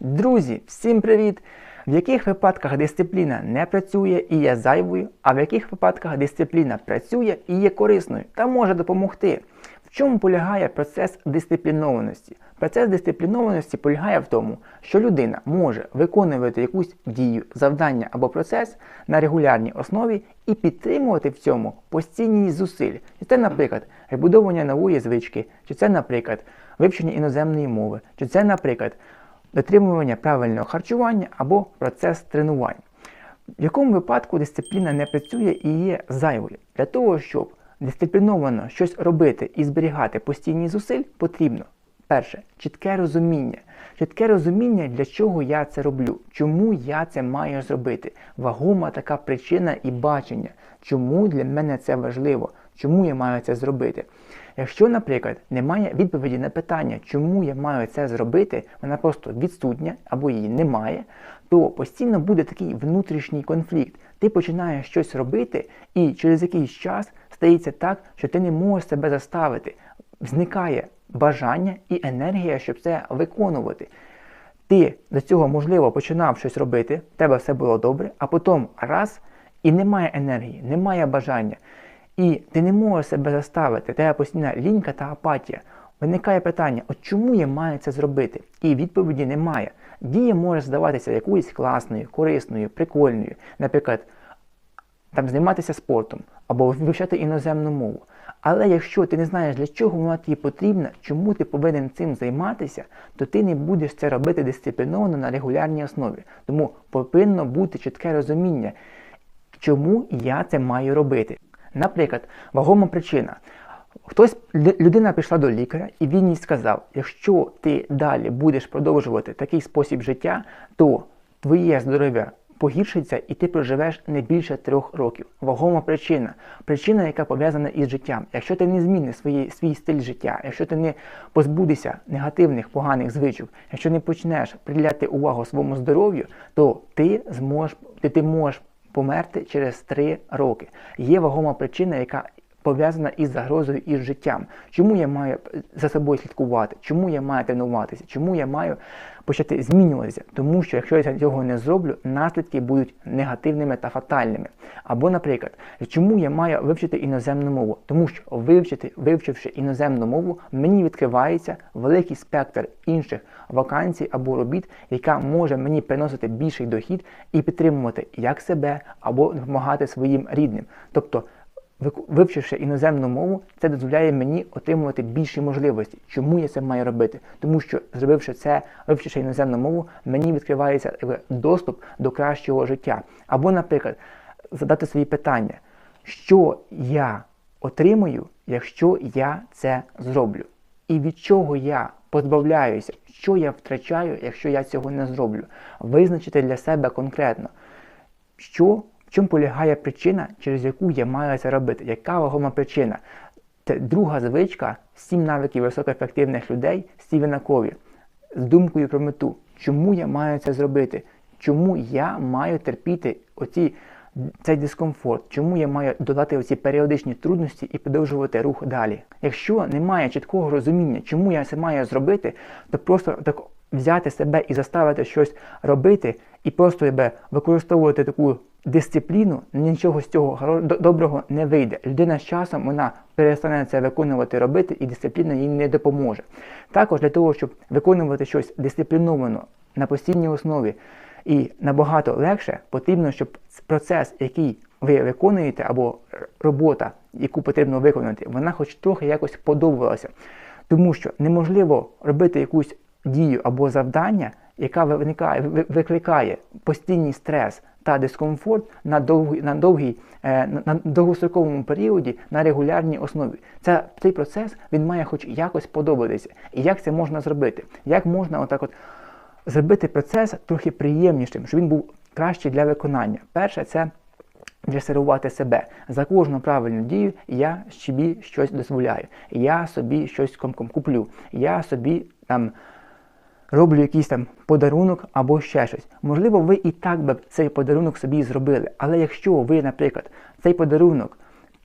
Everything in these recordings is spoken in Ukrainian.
Друзі, всім привіт! В яких випадках дисципліна не працює і є зайвою, а в яких випадках дисципліна працює і є корисною та може допомогти? В чому полягає процес дисциплінованості? Процес дисциплінованості полягає в тому, що людина може виконувати якусь дію, завдання або процес на регулярній основі і підтримувати в цьому постійність зусиль. Чи це, наприклад, вибудовування нової звички, чи це, наприклад, вивчення іноземної мови, чи це, наприклад, дотримування правильного харчування або процес тренувань. В якому випадку дисципліна не працює і є зайвою. Для того, щоб дисципліновано щось робити і зберігати постійні зусиль, потрібно перше чітке розуміння. Чітке розуміння, для чого я це роблю, чому я це маю зробити. Вагома така причина і бачення, чому для мене це важливо, чому я маю це зробити. Якщо, наприклад, немає відповіді на питання, чому я маю це зробити, вона просто відсутня або її немає, то постійно буде такий внутрішній конфлікт. Ти починаєш щось робити, і через якийсь час стається так, що ти не можеш себе заставити. Зникає бажання і енергія, щоб це виконувати. Ти до цього, можливо, починав щось робити, в тебе все було добре, а потім раз і немає енергії, немає бажання. І ти не можеш себе заставити, тебе постійна лінька та апатія. Виникає питання, от чому я маю це зробити? І відповіді немає. Дія може здаватися якоюсь класною, корисною, прикольною, наприклад, там займатися спортом або вивчати іноземну мову. Але якщо ти не знаєш, для чого вона тобі потрібна, чому ти повинен цим займатися, то ти не будеш це робити дисципліновано на регулярній основі. Тому повинно бути чітке розуміння, чому я це маю робити. Наприклад, вагома причина. Хтось людина прийшла до лікаря, і він їй сказав: якщо ти далі будеш продовжувати такий спосіб життя, то твоє здоров'я погіршиться і ти проживеш не більше трьох років. Вагома причина, причина, яка пов'язана із життям. Якщо ти не зміниш свій, свій стиль життя, якщо ти не позбудешся негативних поганих звичок, якщо не почнеш приділяти увагу своєму здоров'ю, то ти зможеш ти, ти можеш померти через три роки. Є вагома причина, яка пов'язана із загрозою із життям. Чому я маю за собою слідкувати? Чому я маю тренуватися? Чому я маю почати змінюватися? Тому що якщо я цього не зроблю, наслідки будуть негативними та фатальними. Або, наприклад, чому я маю вивчити іноземну мову? Тому що вивчити, вивчивши іноземну мову, мені відкривається великий спектр інших вакансій або робіт, яка може мені приносити більший дохід і підтримувати як себе або допомагати своїм рідним. Тобто Вивчивши іноземну мову, це дозволяє мені отримувати більші можливості. Чому я це маю робити? Тому що, зробивши це, вивчивши іноземну мову, мені відкривається доступ до кращого життя. Або, наприклад, задати свої питання, що я отримую, якщо я це зроблю? І від чого я позбавляюся, що я втрачаю, якщо я цього не зроблю? Визначити для себе конкретно, що в чому полягає причина, через яку я маю це робити? Яка вагома причина? Це друга звичка, сім навиків високоефективних людей Стівена Кові з думкою про мету. Чому я маю це зробити? Чому я маю терпіти оці, цей дискомфорт? Чому я маю додати оці періодичні трудності і продовжувати рух далі? Якщо немає чіткого розуміння, чому я це маю зробити, то просто так взяти себе і заставити щось робити, і просто себе використовувати таку дисципліну, нічого з цього доброго не вийде. Людина з часом вона перестане це виконувати робити, і дисципліна їй не допоможе. Також для того, щоб виконувати щось дисципліновано на постійній основі і набагато легше, потрібно, щоб процес, який ви виконуєте, або робота, яку потрібно виконати, вона хоч трохи якось подобалася. Тому що неможливо робити якусь дію або завдання, яка виникає, викликає постійний стрес та дискомфорт на довгий, на довгій, е, на довгостроковому періоді на регулярній основі. Це, Цей процес він має хоч якось подобатися. І як це можна зробити? Як можна отак от зробити процес трохи приємнішим, щоб він був кращий для виконання? Перше, це дресирувати себе. За кожну правильну дію я собі щось дозволяю. Я собі щось куплю. Я собі там роблю якийсь там подарунок або ще щось. Можливо, ви і так би цей подарунок собі зробили. Але якщо ви, наприклад, цей подарунок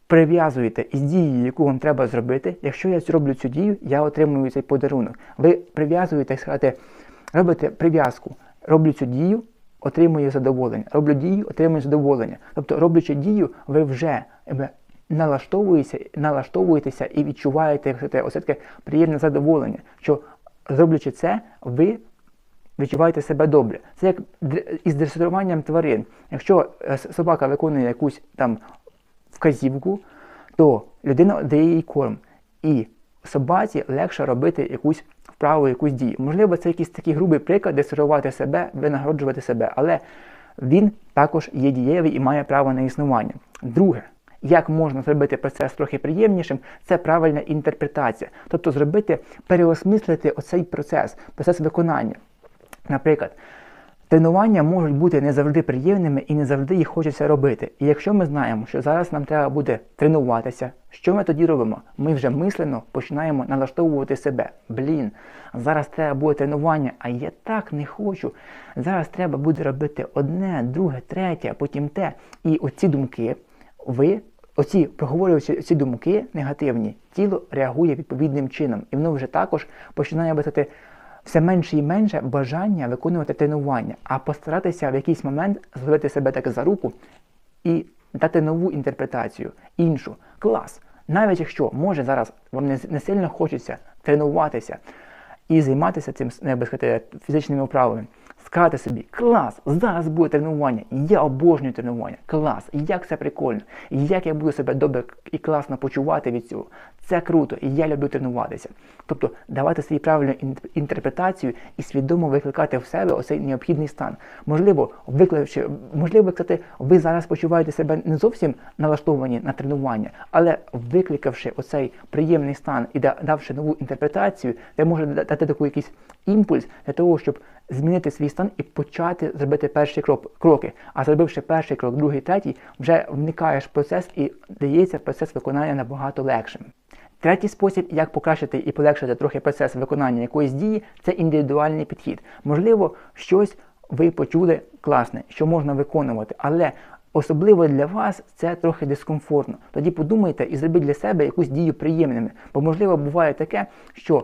прив'язуєте із дією, яку вам треба зробити, якщо я зроблю цю дію, я отримую цей подарунок. Ви прив'язуєте, сказати, робите прив'язку, роблю цю дію, отримую задоволення, роблю дію, отримую задоволення. Тобто, роблячи дію, ви вже налаштовуєтеся, налаштовуєтеся і відчуваєте ось таке приємне задоволення, що зроблячи це, ви відчуваєте себе добре. Це як із дресируванням тварин. Якщо е, собака виконує якусь там вказівку, то людина дає їй корм. І собаці легше робити якусь вправу, якусь дію. Можливо, це якийсь такий грубий приклад, дресирувати себе, винагороджувати себе, але він також є дієвий і має право на існування. Друге, як можна зробити процес трохи приємнішим, це правильна інтерпретація. Тобто зробити, переосмислити оцей процес, процес виконання. Наприклад, тренування можуть бути не завжди приємними і не завжди їх хочеться робити. І якщо ми знаємо, що зараз нам треба буде тренуватися, що ми тоді робимо? Ми вже мислено починаємо налаштовувати себе. Блін, зараз треба буде тренування, а я так не хочу. Зараз треба буде робити одне, друге, третє, потім те. І оці думки, ви, оці проговорюючи ці думки негативні, тіло реагує відповідним чином. І воно вже також починає бачити все менше і менше бажання виконувати тренування, а постаратися в якийсь момент зловити себе так за руку і дати нову інтерпретацію, іншу. Клас. Навіть якщо може зараз вам не сильно хочеться тренуватися і займатися цим сказати, фізичними вправами. Сказати собі, клас, зараз буде тренування, я обожнюю тренування, клас, як це прикольно, як я буду себе добре і класно почувати від цього. Це круто, і я люблю тренуватися. Тобто давати собі правильну інтерпретацію і свідомо викликати в себе оцей необхідний стан. Можливо, викликавши, можливо, кстати, ви зараз почуваєте себе не зовсім налаштовані на тренування, але викликавши оцей приємний стан і давши нову інтерпретацію, ви можете дати такий якийсь імпульс для того, щоб змінити свій стан і почати зробити перші кроки. А зробивши перший крок, другий, третій, вже вникаєш в процес і дається процес виконання набагато легшим. Третій спосіб, як покращити і полегшити трохи процес виконання якоїсь дії, це індивідуальний підхід. Можливо, щось ви почули класне, що можна виконувати, але особливо для вас це трохи дискомфортно. Тоді подумайте і зробіть для себе якусь дію приємними. Бо, можливо, буває таке, що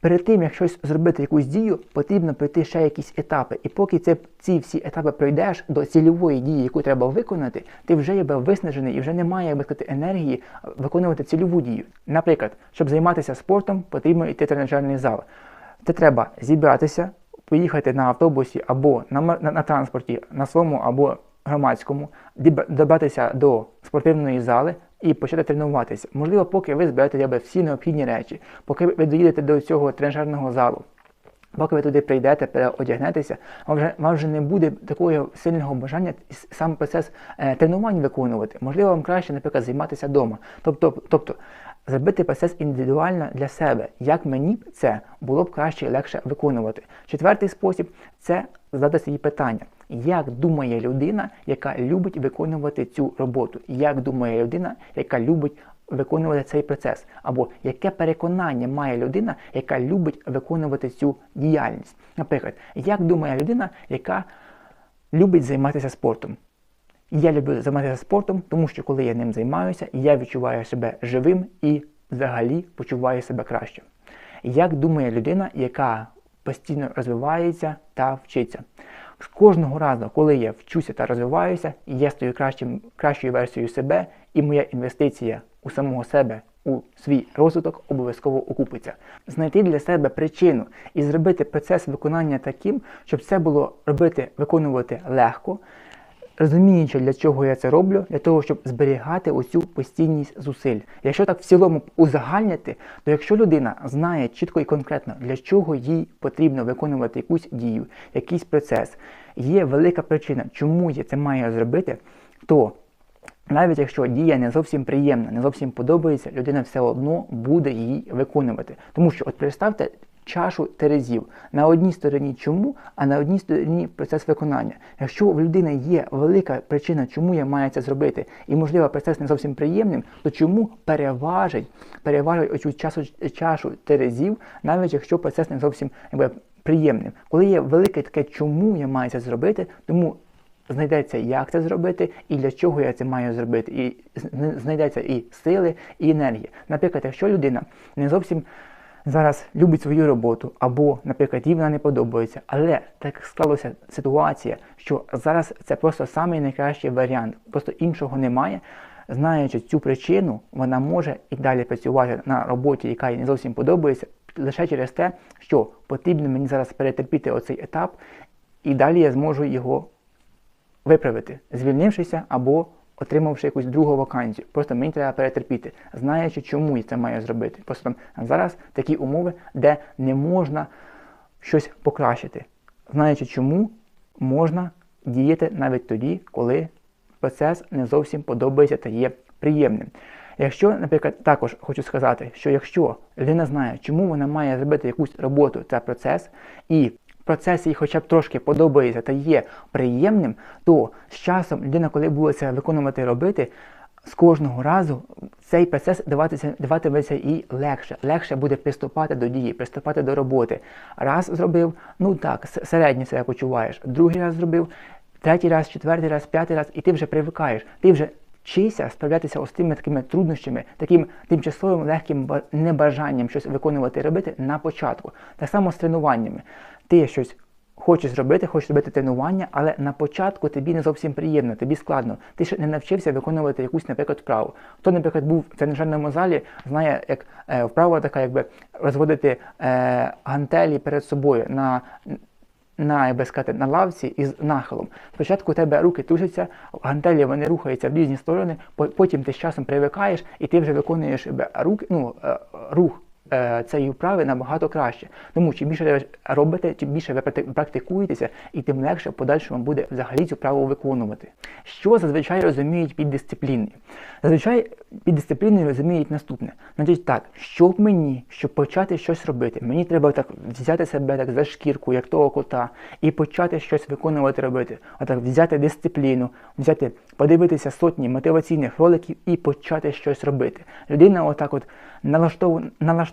Перед тим, як щось зробити якусь дію, потрібно пройти ще якісь етапи. І поки це, ці всі етапи пройдеш до цільової дії, яку треба виконати, ти вже є виснажений і вже немає як би сказати, енергії виконувати цільову дію. Наприклад, щоб займатися спортом, потрібно йти в тренажерний зал. Це треба зібратися, поїхати на автобусі або на, на, на транспорті, на своєму або громадському, добратися до спортивної зали і почати тренуватися. Можливо, поки ви зберете для всі необхідні речі, поки ви доїдете до цього тренажерного залу. Поки ви туди прийдете, переодягнетеся, вам вже, вам вже не буде такого сильного бажання сам процес е, тренувань виконувати. Можливо, вам краще, наприклад, займатися вдома. Тобто, тобто зробити процес індивідуально для себе. Як мені це було б краще і легше виконувати. Четвертий спосіб це задати собі питання. Як думає людина, яка любить виконувати цю роботу? Як думає людина, яка любить виконувати цей процес? Або яке переконання має людина, яка любить виконувати цю діяльність? Наприклад, як думає людина, яка любить займатися спортом? Я люблю займатися спортом, тому що коли я ним займаюся, я відчуваю себе живим і взагалі почуваю себе краще. Як думає людина, яка постійно розвивається та вчиться? Кожного разу, коли я вчуся та розвиваюся, я стаю кращим, кращою версією себе, і моя інвестиція у самого себе, у свій розвиток обов'язково окупиться. Знайти для себе причину і зробити процес виконання таким, щоб це було робити, виконувати легко розуміючи, для чого я це роблю, для того, щоб зберігати оцю постійність зусиль. Якщо так в цілому узагальняти, то якщо людина знає чітко і конкретно, для чого їй потрібно виконувати якусь дію, якийсь процес, є велика причина, чому я це маю зробити, то навіть якщо дія не зовсім приємна, не зовсім подобається, людина все одно буде її виконувати. Тому що, от представте, чашу терезів. На одній стороні чому, а на одній стороні процес виконання. Якщо в людини є велика причина, чому я маю це зробити, і, можливо, процес не зовсім приємним, то чому переважить переважить оцю часу, чашу терезів, навіть якщо процес не зовсім якби, приємним. Коли є велике таке, чому я маю це зробити, тому знайдеться, як це зробити і для чого я це маю зробити. І знайдеться і сили, і енергія. Наприклад, якщо людина не зовсім зараз любить свою роботу, або, наприклад, їй вона не подобається, але так склалася ситуація, що зараз це просто самий найкращий варіант, просто іншого немає. Знаючи цю причину, вона може і далі працювати на роботі, яка їй не зовсім подобається, лише через те, що потрібно мені зараз перетерпіти оцей етап, і далі я зможу його виправити, звільнившися або отримавши якусь другу вакансію. Просто мені треба перетерпіти, знаючи, чому я це маю зробити. Просто там зараз такі умови, де не можна щось покращити. Знаючи, чому можна діяти навіть тоді, коли процес не зовсім подобається та є приємним. Якщо, наприклад, також хочу сказати, що якщо людина знає, чому вона має зробити якусь роботу, це процес, і процес їй хоча б трошки подобається та є приємним, то з часом людина, коли буде це виконувати і робити, з кожного разу цей процес даватися, даватиметься і легше. Легше буде приступати до дії, приступати до роботи. Раз зробив, ну так, середньо себе почуваєш. Другий раз зробив, третій раз, четвертий раз, п'ятий раз, і ти вже привикаєш. Ти вже вчися справлятися з тими такими труднощами, таким тимчасовим легким небажанням щось виконувати і робити на початку. Так само з тренуваннями. Ти щось хочеш зробити, хочеш робити тренування, але на початку тобі не зовсім приємно, тобі складно. Ти ще не навчився виконувати якусь, наприклад, вправу. Хто, наприклад, був в тренажерному залі, знає, як е, вправа така, якби розводити е, гантелі перед собою на на як би сказати, на лавці із нахилом. Спочатку у тебе руки тушаться, гантелі вони рухаються в різні сторони, потім ти з часом привикаєш і ти вже виконуєш рук, ну, е, рух цієї вправи набагато краще. Тому чим більше робите, чим більше ви практикуєтеся, і тим легше в подальшому буде взагалі цю вправу виконувати. Що зазвичай розуміють під дисципліною? Зазвичай під дисципліною розуміють наступне. Значить так, щоб мені, щоб почати щось робити, мені треба так взяти себе так за шкірку, як того кота, і почати щось виконувати робити. Отак взяти дисципліну, взяти, подивитися сотні мотиваційних роликів і почати щось робити. Людина отак от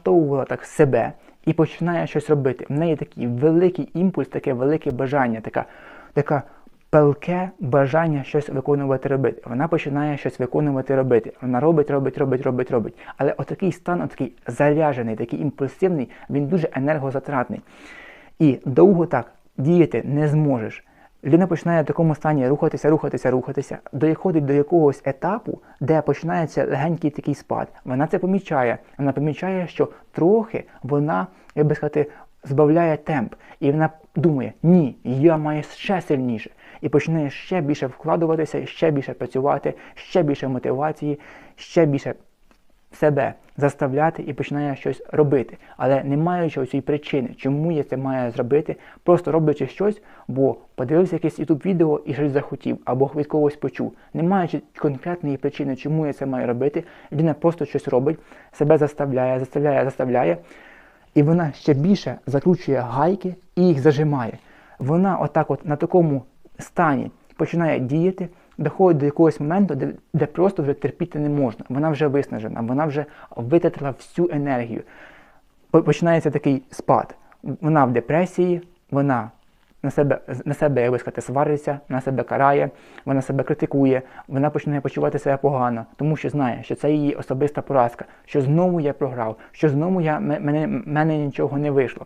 налаштовувала так себе і починає щось робити. В неї такий великий імпульс, таке велике бажання, така, така пелке бажання щось виконувати робити. Вона починає щось виконувати робити. Вона робить, робить, робить, робить, робить. Але отакий стан, отакий заряджений, такий імпульсивний, він дуже енергозатратний. І довго так діяти не зможеш. Людина починає в такому стані рухатися, рухатися, рухатися, доходить до якогось етапу, де починається легенький такий спад. Вона це помічає. Вона помічає, що трохи вона, як би сказати, збавляє темп. І вона думає, ні, я маю ще сильніше. І починає ще більше вкладуватися, ще більше працювати, ще більше мотивації, ще більше себе заставляти і починає щось робити, але не маючи цієї причини, чому я це маю зробити, просто роблячи щось, бо подивився якесь youtube відео і щось захотів, або від когось почув, не маючи конкретної причини, чому я це маю робити, людина просто щось робить, себе заставляє, заставляє, заставляє, і вона ще більше закручує гайки і їх зажимає. Вона отак, от на такому стані починає діяти доходить до якогось моменту, де, де просто вже терпіти не можна. Вона вже виснажена, вона вже витратила всю енергію. Починається такий спад. Вона в депресії, вона на себе, на себе, як би сказати, свариться, на себе карає, вона себе критикує, вона починає почувати себе погано, тому що знає, що це її особиста поразка, що знову я програв, що знову я, мене, мене нічого не вийшло.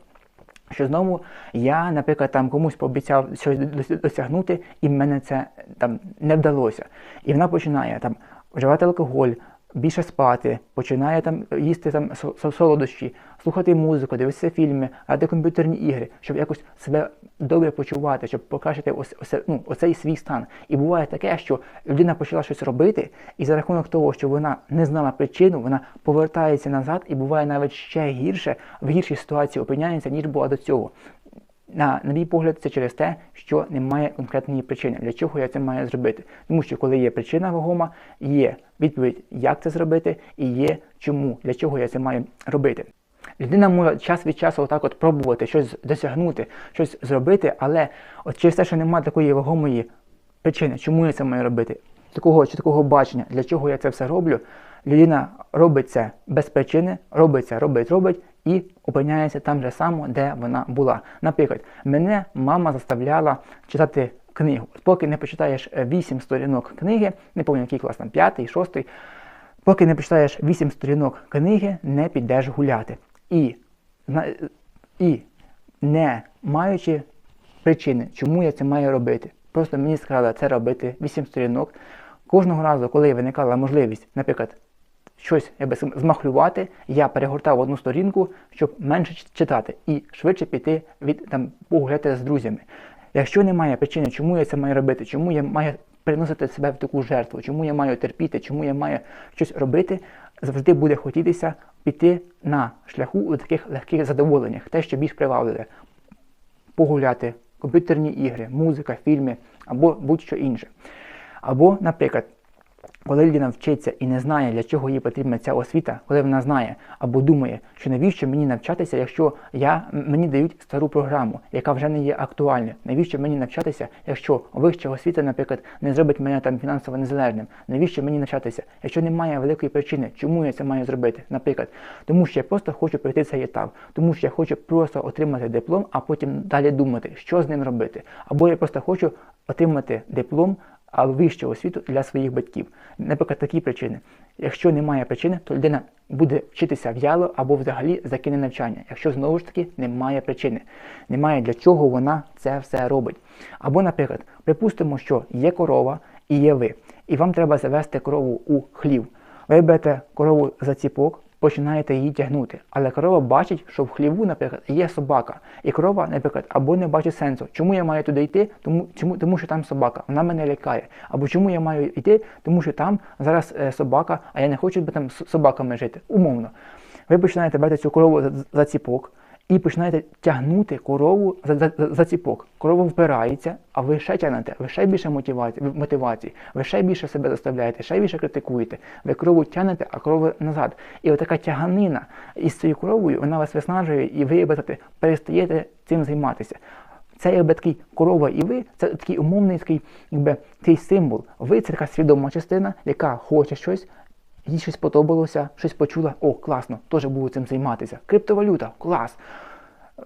Що знову я, наприклад, там комусь пообіцяв щось досягнути, і мене це там не вдалося. І вона починає там вживати алкоголь, більше спати, починає там їсти там солодощі, слухати музику, дивитися фільми, грати комп'ютерні ігри, щоб якось себе добре почувати, щоб покращити ось, ось, ну, оцей свій стан. І буває таке, що людина почала щось робити, і за рахунок того, що вона не знала причину, вона повертається назад і буває навіть ще гірше, в гіршій ситуації опиняється, ніж була до цього. На, на мій погляд, це через те, що немає конкретної причини, для чого я це маю зробити. Тому що коли є причина вагома, є відповідь, як це зробити, і є чому, для чого я це маю робити. Людина може час від часу отак от пробувати щось досягнути, щось зробити, але от через те, що немає такої вагомої причини, чому я це маю робити, такого чи такого бачення, для чого я це все роблю, людина робить це без причини, робить це, робить, робить і опиняється там же само, де вона була. Наприклад, мене мама заставляла читати книгу. Поки не почитаєш 8 сторінок книги, не пам'ятаю, який клас там 5, 6, поки не почитаєш 8 сторінок книги, не підеш гуляти. І і не маючи причини, чому я це маю робити. Просто мені сказали це робити 8 сторінок. Кожного разу, коли виникала можливість, наприклад, щось якби, змахлювати, я перегортав одну сторінку, щоб менше читати і швидше піти від там погуляти з друзями. Якщо немає причини, чому я це маю робити, чому я маю приносити себе в таку жертву, чому я маю терпіти, чому я маю щось робити, завжди буде хотітися піти на шляху у таких легких задоволеннях, те, що більш привабливе погуляти, комп'ютерні ігри, музика, фільми або будь-що інше. Або, наприклад, коли людина вчиться і не знає, для чого їй потрібна ця освіта, коли вона знає або думає, що навіщо мені навчатися, якщо я, мені дають стару програму, яка вже не є актуальною, навіщо мені навчатися, якщо вища освіта, наприклад, не зробить мене там фінансово незалежним, навіщо мені навчатися, якщо немає великої причини, чому я це маю зробити, наприклад, тому що я просто хочу пройти цей етап, тому що я хочу просто отримати диплом, а потім далі думати, що з ним робити, або я просто хочу отримати диплом, а вищу освіту для своїх батьків. Наприклад, такі причини. Якщо немає причини, то людина буде вчитися в'яло або взагалі закине навчання. Якщо знову ж таки немає причини, немає для чого вона це все робить. Або, наприклад, припустимо, що є корова і є ви, і вам треба завести корову у хлів. Ви берете корову за ціпок, починаєте її тягнути. Але корова бачить, що в хліву, наприклад, є собака. І корова, наприклад, або не бачить сенсу. Чому я маю туди йти? Тому, чому, тому що там собака, вона мене лякає. Або чому я маю йти, тому що там зараз е, собака, а я не хочу би там з собаками жити. Умовно. Ви починаєте брати цю корову за, за ціпок і починаєте тягнути корову за, за, за ціпок. Корова впирається, а ви ще тягнете, ви ще більше мотивації, мотивації, ви ще більше себе заставляєте, ще більше критикуєте. Ви корову тягнете, а корова назад. І отака тяганина із цією коровою, вона вас виснажує, і ви якби, перестаєте цим займатися. Це якби такий корова і ви, це такий умовний такий, якби, такий символ. Ви це така свідома частина, яка хоче щось, їй щось подобалося, щось почула, о, класно, теж буду цим займатися. Криптовалюта, клас.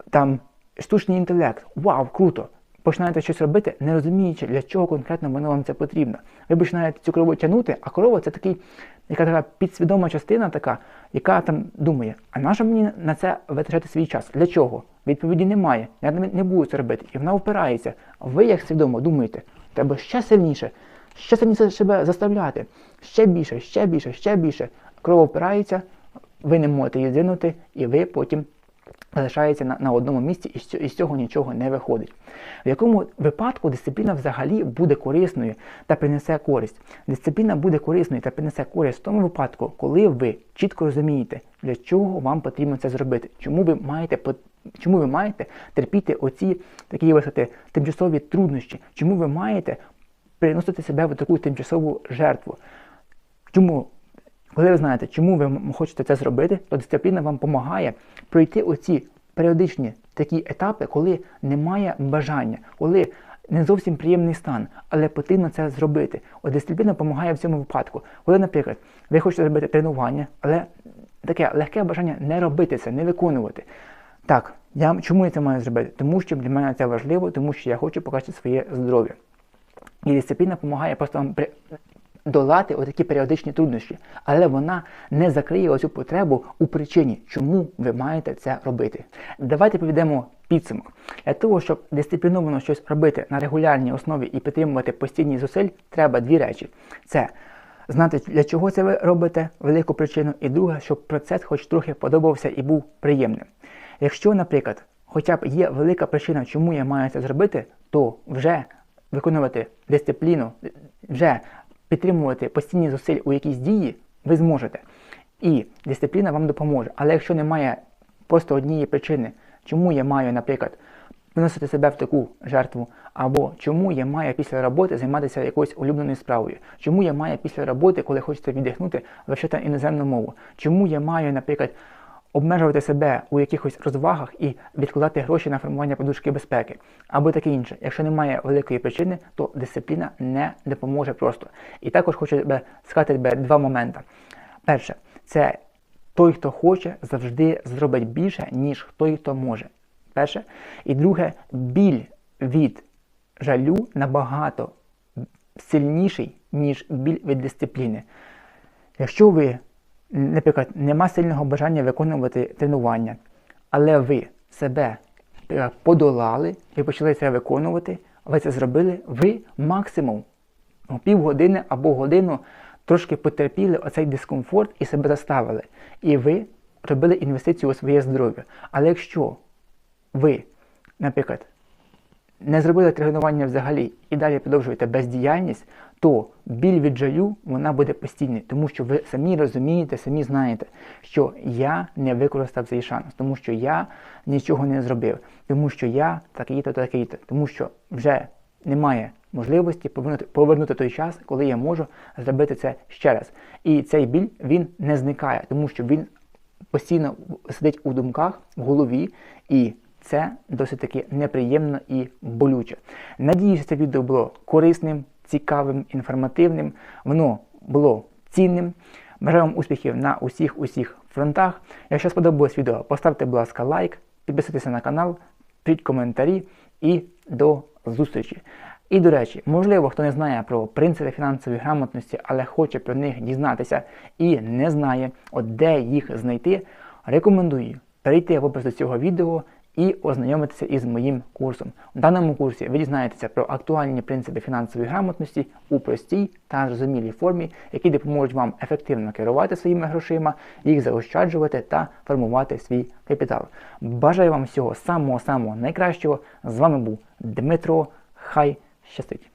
Там штучний інтелект, вау, круто. Починаєте щось робити, не розуміючи, для чого конкретно воно вам це потрібно. Ви починаєте цю корову тягнути, а корова це такий, яка така підсвідома частина, така, яка там думає, а нащо мені на це витрачати свій час? Для чого? Відповіді немає. Я не буду це робити. І вона впирається. Ви, як свідомо, думаєте, треба ще сильніше, ще сильніше себе заставляти, ще більше, ще більше, ще більше. Кров опирається, ви не можете її здвинути, і ви потім залишаєтеся на, на одному місці, і з, і з цього нічого не виходить. В якому випадку дисципліна взагалі буде корисною та принесе користь? Дисципліна буде корисною та принесе користь в тому випадку, коли ви чітко розумієте, для чого вам потрібно це зробити, чому ви маєте Чому ви маєте терпіти оці такі висоти тимчасові труднощі? Чому ви маєте переносити себе в таку тимчасову жертву? Чому, коли ви знаєте, чому ви хочете це зробити, то дисципліна вам допомагає пройти оці періодичні такі етапи, коли немає бажання, коли не зовсім приємний стан, але потрібно це зробити. От дисципліна допомагає в цьому випадку. Коли, наприклад, ви хочете зробити тренування, але таке легке бажання не робити це, не виконувати. Так, я чому я це маю зробити? Тому що для мене це важливо, тому що я хочу покращити своє здоров'я. І дисципліна допомагає просто вам долати отакі періодичні труднощі, але вона не закриє оцю потребу у причині, чому ви маєте це робити. Давайте повідемо підсумок. Для того, щоб дисципліновано щось робити на регулярній основі і підтримувати постійні зусиль, треба дві речі: це знати, для чого це ви робите, велику причину, і друге, щоб процес хоч трохи подобався і був приємним. Якщо, наприклад, хоча б є велика причина, чому я маю це зробити, то вже виконувати дисципліну, вже підтримувати постійні зусиль у якійсь дії, ви зможете. І дисципліна вам допоможе. Але якщо немає просто однієї причини, чому я маю, наприклад, приносити себе в таку жертву, або чому я маю після роботи займатися якоюсь улюбленою справою, чому я маю після роботи, коли хочеться віддихнути, вивчати іноземну мову, чому я маю, наприклад, обмежувати себе у якихось розвагах і відкладати гроші на формування подушки безпеки, або таке інше. Якщо немає великої причини, то дисципліна не допоможе просто. І також хочу сказати тебе два моменти. Перше, це той, хто хоче, завжди зробить більше, ніж той, хто може. Перше. І друге, біль від жалю набагато сильніший, ніж біль від дисципліни. Якщо ви, наприклад, нема сильного бажання виконувати тренування, але ви себе е, подолали, ви почали це виконувати, ви це зробили, ви максимум півгодини або годину трошки потерпіли оцей дискомфорт і себе заставили. І ви робили інвестицію у своє здоров'я. Але якщо ви, наприклад, не зробили тренування взагалі і далі продовжуєте бездіяльність, то біль від жаю вона буде постійною, тому що ви самі розумієте, самі знаєте, що я не використав цей шанс, тому що я нічого не зробив, тому що я такий-то, такий-то, тому що вже немає можливості повернути, повернути той час, коли я можу зробити це ще раз. І цей біль він не зникає, тому що він постійно сидить у думках, в голові, і це досить таки неприємно і болюче. Надіюся, це відео було корисним, цікавим, інформативним. Воно було цінним. Бажаю вам успіхів на усіх усіх фронтах. Якщо сподобалось відео, поставте, будь ласка, лайк, підписуйтесь на канал, пишіть коментарі і до зустрічі. І до речі, можливо, хто не знає про принципи фінансової грамотності, але хоче про них дізнатися і не знає, от де їх знайти, рекомендую перейти в опис до цього відео і ознайомитися із моїм курсом. У даному курсі ви дізнаєтеся про актуальні принципи фінансової грамотності у простій та зрозумілій формі, які допоможуть вам ефективно керувати своїми грошима, їх заощаджувати та формувати свій капітал. Бажаю вам всього самого самого найкращого. З вами був Дмитро. Хай щастить!